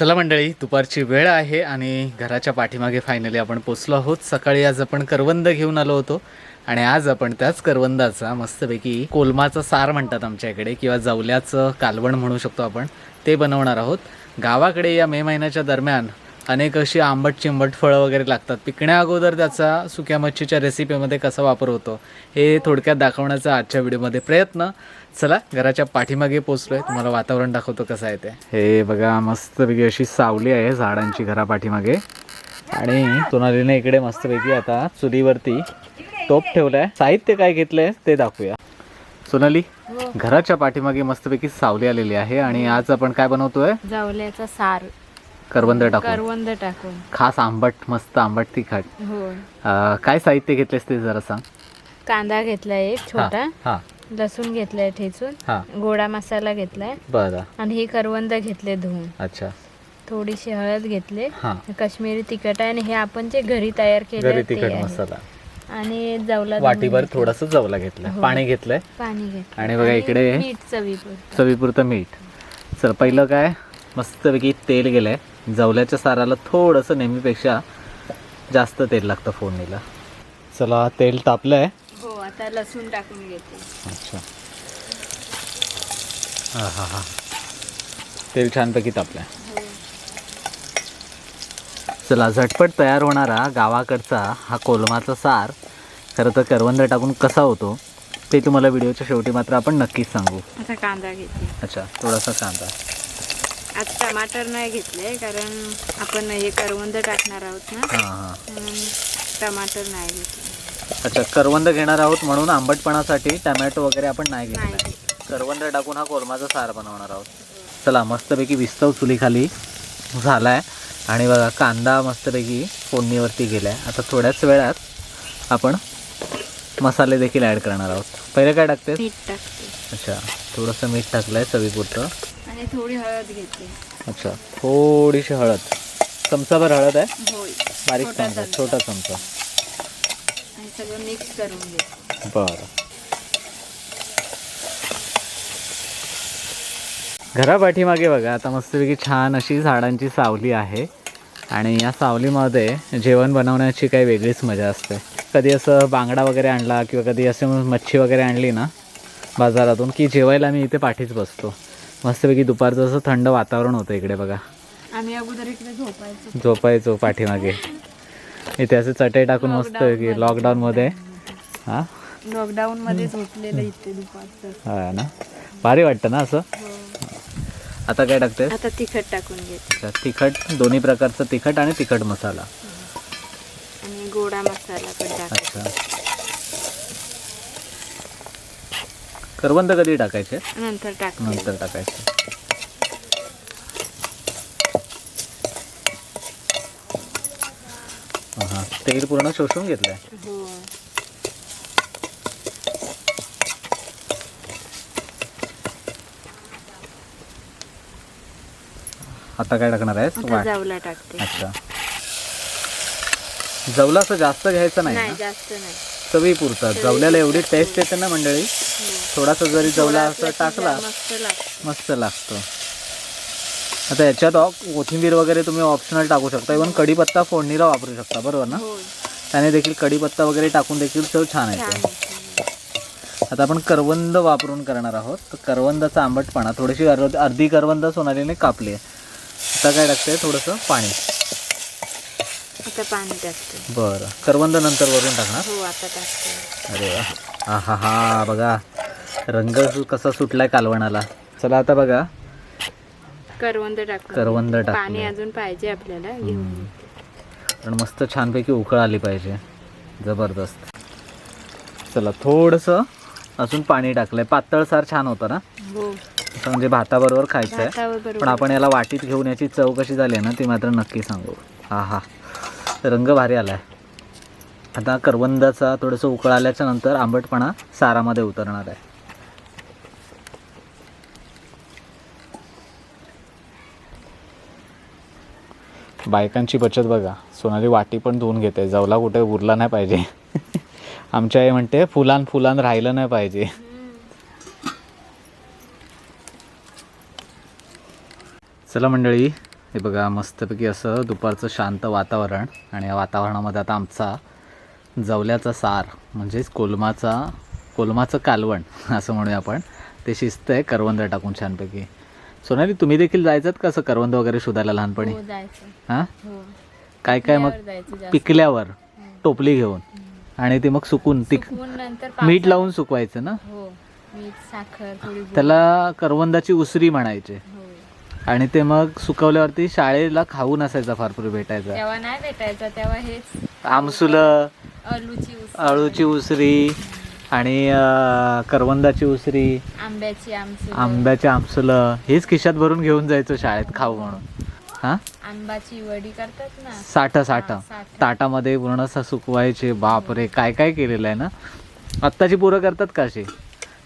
चला मंडळी दुपारची वेळ आहे आणि घराच्या पाठीमागे फायनली आपण पोचलो आहोत. सकाळी आज आपण करवंद घेऊन आलो होतो आणि आज आपण त्याच करवंदाचा मस्तपैकी कोलमाचं सार म्हणतात आमच्या इकडे किंवा जवल्याचं कालवण म्हणू शकतो आपण ते बनवणार आहोत. गावाकडे या मे महिन्याच्या दरम्यान अनेक अशी आंबट चिंबट फळं वगैरे लागतात. पिकण्या अगोदर त्याचा सुक्या मच्छीच्या रेसिपीमध्ये कसा वापर होतो हे थोडक्यात दाखवण्याचा आजच्या व्हिडिओमध्ये प्रयत्न. चला घराच्या पाठीमागे पोचलोय तुम्हाला वातावरण दाखवतो कसं आहे ते. हे बघा मस्तपैकी अशी सावली आहे झाडांची घरा पाठीमागे. आणि सोनालीने इकडे मस्तपैकी आता चुलीवरती टोप ठेवलाय. साहित्य काय घेतलंय ते दाखवूया. सोनाली घराच्या पाठीमागे मस्तपैकी सावली आलेली आहे. आणि आज आपण काय बनवतोय? जावल्याचा सार. करवंद टाकून. करवंद टाकून. खास आंबट मस्त आंबट तिखट. हो अं, काय साहित्य घेतलेस ते जरा सांग. कांदा घेतलाय एक छोटा हा. लसूण घेतलाय ठेचून हा. गोडा मसाला घेतलाय बरं. आणि हे करवंद घेतले धुवून. अच्छा. थोडीशी हळद घेतले हा. काश्मीरी तिखट आहे आणि हे आपण जे घरी तयार केले ते तिखट आहे. मसाला. आणि जवला वाटीभर थोडस जवला घेतलं हो. पाणी घेतलंय. पाणी घेतलं आणि बघा इकडे मीठ चवीपूर चवीपुरतं मीठ. चल पहिलं काय? मस्तपैकी तेल गेलंय. जवल्याच्या साराला थोडंसं नेहमीपेक्षा जास्त तेल लागतं फोडणीला. चला तेल तापलंय. हो आता लसूण टाकून घेते. अच्छा. हा हा हा. तेल छानपैकी तापलंय. हो. चला झटपट तयार होणारा गावाकडचा हा कोलमाचा सार खरं तर करवंद टाकून कसा होतो ते तुम्हाला व्हिडिओच्या शेवटी मात्र आपण नक्कीच सांगू. आता कांदा घेते. अच्छा थोडासा कांदा. आज टमाटर नाही घेतले कारण आपण हे करवंद टाकणार आहोत ना. हां म्हणून टमाटर नाही घेतले. अच्छा करवंद घेणार आहोत म्हणून आंबटपणासाठी टमॅटो वगैरे आपण नाही नाही घेणार करवंद टाकून हा कोलमाचा सार बनवणार आहोत. चला मस्तपैकी विस्तव चुलीखाली झालाय. आणि बघा कांदा मस्तपैकी फोडणीवरती गेलाय. आता थोड्याच वेळात आपण मसाले देखील ॲड करणार आहोत. पहिले काय टाकते मीठ टाकते. अच्छा थोडंसं मीठ टाकलंय चवीपुरतं. आणि थोडी हळद घेते अच्छा थोडीशी हळद. चमचाभर हळद आहे? होय. बारीक चमचा. छोटा चमचा. आणि सगळं मिक्स करून घेते बरं. घरा पाठीमागे बघा आता मस्तपैकी छान अशी झाडांची सावली आहे. आणि या सावलीमध्ये जेवण बनवण्याची काही वेगळीच मजा असते. कधी असं बांगडा वगैरे आणला किंवा कधी असं मच्छी वगैरे आणली ना बाजारातून की जेवायला मी इथे पाठीच बसतो. मस्तपैकी दुपारचं असं थंड वातावरण होतं इकडे बघा. आम्ही अगोदर इकडे झोपायचो. झोपायचो पाठीमागे. इथे असे चटई टाकून मस्त की लॉकडाऊनमध्ये हां? लॉकडाऊन मध्ये झोपलेलं इथे दुपारचं. हा ना? भारी वाटतं ना असं? आता काय टाकते आता तिखट टाकून घेते. तिखट दोन्ही प्रकारचं तिखट आणि तिखट मसाला. आणि गोडा मसाला पण अच्छा. करवंद कधी टाकायचे? नंतर नंतर टाकायचे. हा तेल पूर्ण शोषून घेतलंय. हो. आता काय टाकणार आता जावला टाकते. अच्छा. जवला असं जास्त घ्यायचं नाही नाही ना? जास्त नाही. चवी पुरतात जवल्याला एवढी टेस्ट येते ना मंडळी. थोडासा जरी जवला असं टाकला मस्त लागतं. आता याच्यात कोथिंबीर वगैरे तुम्ही ऑप्शनल टाकू शकता. इव्हन कढीपत्ता फोडणीला वापरू शकता बरोबर ना? त्याने देखील कढीपत्ता वगैरे टाकून देखील चव छान येते. आता आपण करवंद वापरून करणार आहोत. तर करवंदाचा आंबटपणा थोडीशी अर्ध करवंद सोनालीने कापली आहे. आता काय टाकते थोडंसं पाणी. आता पाणी टाकते. बरं. करवंद नंतर वरून टाकणार? हो आता टाकते. अरे वा. हा हा हा बघा. रंग सु- कसा सुटलाय कालवणाला. चला आता बघा. करवंद टाकून. करवंद घे. पाणी अजून पाहिजे आपल्याला. घेऊन. पण मस्त छानपैकी उकळ आली पाहिजे. जबरदस्त. चला थोडंसं अजून पाणी टाकलंय. पातळ सार छान होतं ना? हो. असं म्हणजे भाताबरोबर खायचं आहे भातावर पण बरोबर आपण याला वाटीत घेऊन याची चव कशी झाली आहे ना ती मात्र नक्की सांगू. हा हा रंग भारी आला आहे आता करवंदाचा थोडंसं उकळ आल्याच्यानंतर आंबटपणा सारामध्ये उतरणार आहे. बायकांची बचत बघा. सोनाली वाटी पण धुवून घेते. जवला कुठे उरला नाही पाहिजे. आमच्या आई म्हणते फुलान फुलान राहिलं नाही पाहिजे. चला मंडळी हे बघा मस्तपैकी असं दुपारचं शांत वातावरण आणि या वातावरणामध्ये आता आमचा जवल्याचा सार म्हणजेच कोलमाचा कोलमाचं कालवण असं म्हणूया आपण ते शिस्त आहे करवंद टाकून छानपैकी. सोनाली तुम्ही देखील जायचं का असं करवंद वगैरे शोधायला लहानपणी? हो हां? हो. काय काय मग. पिकल्यावर टोपली घेऊन. आणि ते मग सुकून ती सुकवून नंतर मीठ लावून सुकवायचं ना? हो. त्याला करवंदाची उसरी म्हणायचे. आणि ते मग सुकवल्यावरती शाळेला खाऊन असायचा फार पूर्वी भेटायचा. तेव्हा नाही भेटायचं तेव्हा हेच आमसुलं आलूची उसळ, अळूची उसरी आणि अं, करवंदाची उसरी. आंब्याची आमची आंब्याचे आमसुलं. हेच खिशात भरून घेऊन जायचो शाळेत खाऊ म्हणून. हां? आंबाची वडी करतात ना? साठ साठ. हा, साठं. ताटामध्ये पूर्ण असं सुकवायचे बापरे काय काय केलेलं आहे ना? आत्ताची पोरं करतात का अशी?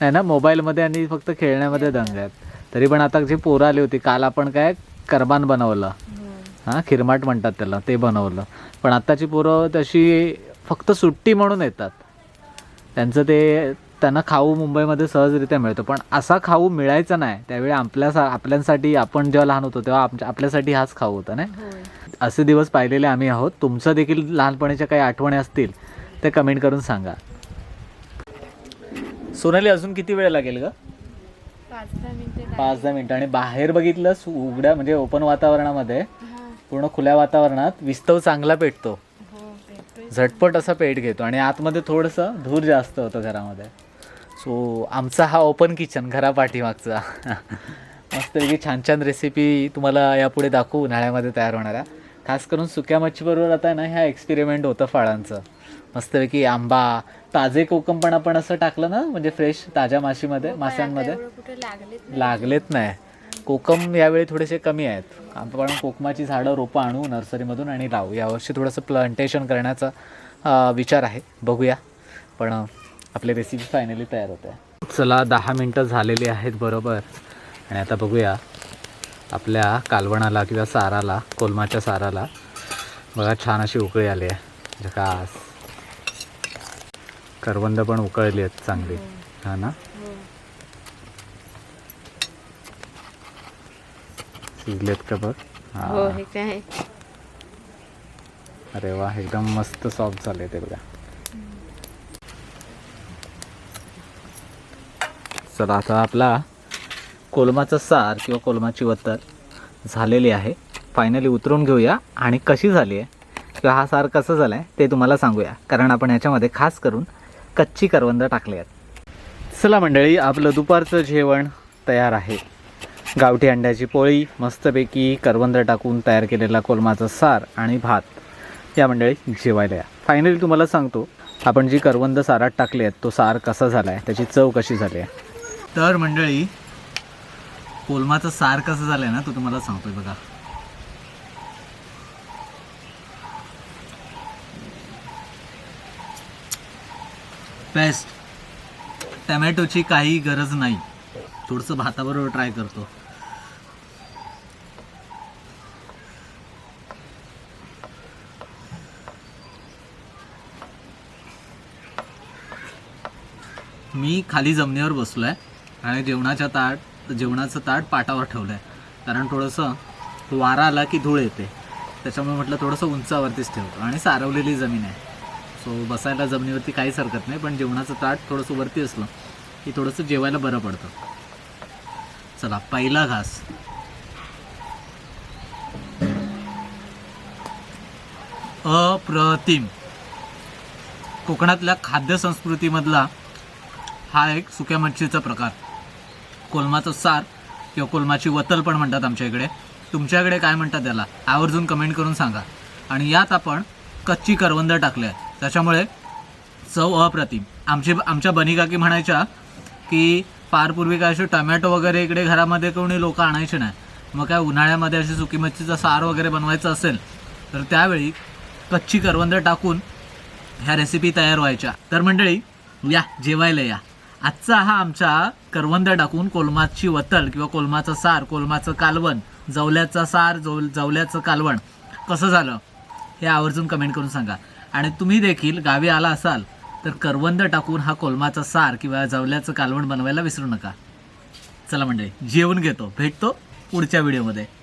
नाही ना मोबाईलमध्ये आणि फक्त खेळण्यामध्ये दंग आहेत. तरी पण आता जे पोरं आली होती काल आपण काय करबान बनवलं. हो खिरमाट म्हणतात त्याला ते बनवलं. पण आत्ताची पोरं तशी फक्त सुट्टी म्हणून येतात. त्यांचं ते त्यांना खाऊ मुंबईमध्ये सहजरित्या मिळतं. पण असा खाऊ मिळायचा नाही. त्यावेळी आपल्या आपल्यासाठी आपण जेव्हा लहान होतो तेव्हा आमच्या आपल्यासाठी हाच खाऊ होता नाही? असे दिवस पाहिलेले आम्ही आहोत. तुमचं देखील लहानपणीच्या काही आठवणी असतील ते कमेंट करून सांगा. सोनाली अजून किती वेळ लागेल ग? पाच दहा मिनिटे पाच दहा मिनिटं. आणि बाहेर बघितलं उघड्या म्हणजे ओपन वातावरणामध्ये पूर्ण खुल्या वातावरणात विस्तव चांगला पेटतो. हो झटपट असा पेट घेतो. आणि आतमध्ये थोडंसं धूर जास्त होतं घरामध्ये. सो आमचा हा ओपन किचन घरा पाठीमागचा. मस्तपैकी छान छान रेसिपी तुम्हाला यापुढे दाखवू उन्हाळ्यामध्ये तयार होणाऱ्या. खास करून सुक्या मच्छीबरोबर आता ना ह्या एक्सपेरिमेंट होतं फळांचं. मस्तपैकी आंबा ताजे कोकम पण आपण असं टाकलं ना म्हणजे फ्रेश ताज्या माशीमध्ये हो, माशांमध्ये. लागलेत नाही. कोकम यावेळी थोडेसे कमी आहेत. आपण कोकमाची झाडं रोपं आणू नर्सरीमधून आणि लावू. यावर्षी थोडंसं प्लांटेशन करण्याचा विचार आहे. बघूया. पण आपली रेसिपी फायनली तयार होते. चला दहा मिनटं झालेली आहेत बरोबर. आणि आता बघूया आपल्या कालवणाला किंवा साराला कोलमाच्या साराला. बघा छान अशी उकळी आली आहे. झकास. करवंद पण उकळली आहेत चांगली. हा. ना? हो. शिजलेत का बघ? हा. हो हे काय अरे वा एकदम मस्त सॉफ्ट झाले ते बघा. चला आता आपला कोलमाचा सार किंवा कोलमाची वत्तर झालेली आहे. फायनली उतरून घेऊया. आणि कशी झाली आहे? किंवा हा सार कसं झाला आहे ते तुम्हाला सांगूया. कारण आपण याच्यामध्ये खास करून कच्ची करवंद टाकले आहेत. चला मंडळी आपलं दुपारचं जेवण तयार आहे. गावठी अंड्याची पोळी मस्तपैकी करवंद टाकून तयार केलेला कोलमाचा सार आणि भात. या मंडळी जेवायला या. फायनली तुम्हाला सांगतो आपण जी करवंद सारात टाकली आहेत तो सार कसा झाला आहे त्याची चव कशी झाली आहे. तर मंडळी कोलमाचं सार कसं झालं आहे ना तो तुम्हाला सांगतोय बघा. बेस्ट टमॅटोची काही गरज नाही. थोडंसं भाताबरोबर ट्राय करतो. मी खाली जमिनीवर बसलो आहे आणि जेवणाच्या ताट जेवणाचं ताट पाटावर ठेवलं आहे कारण थोडंसं वारा आला की धूळ येते. त्याच्यामुळे म्हटलं थोडंसं उंचावरतीच ठेवतो. आणि सारवलेली जमीन आहे. सो बसायला जमिनीवरती काहीच हरकत नाही पण जेवणाचं ताट थोडंसं वरती असलं की थोडंसं जेवायला बरं पडतं. चला पहिला घास. अप्रतिम. कोकणातल्या खाद्यसंस्कृतीमधला हा एक सुक्या मच्छीचा प्रकार. कोलमाचं सार किंवा कोलमाची वतल पण म्हणतात आमच्या इकडे. तुमच्याकडे काय म्हणतात त्याला? आवर्जून कमेंट करून सांगा. आणि यात आपण कच्ची करवंद टाकले आहेत त्याच्यामुळे चव अप्रतिम. आमची आमच्या बनिकाकी म्हणायच्या की फार पूर्वी काय असे टमॅटो वगैरे इकडे घरामध्ये कोणी लोक आणायचे नाही. मग काय उन्हाळ्यामध्ये अशी सुकी मच्छीचा सार वगैरे बनवायचं असेल तर त्यावेळी कच्ची करवंद टाकून ह्या रेसिपी तयार व्हायच्या. तर मंडळी या जेवायला या. आजचा हा आमचा करवंद टाकून कोलमाची वतल किंवा कोलमाचं सार कोलमाचं कालवण जवल्याचं सार जव जवल्याचं कालवण कसं झालं हे आवर्जून कमेंट करून सांगा. आणि तुम्ही देखील गावी आला असाल तर करवंद टाकून हा कोलमाचा सार किंवा जवल्याचं कालवण बनवायला विसरू नका. चला मंडळी जेवून घेतो. भेटतो पुढच्या व्हिडिओमध्ये.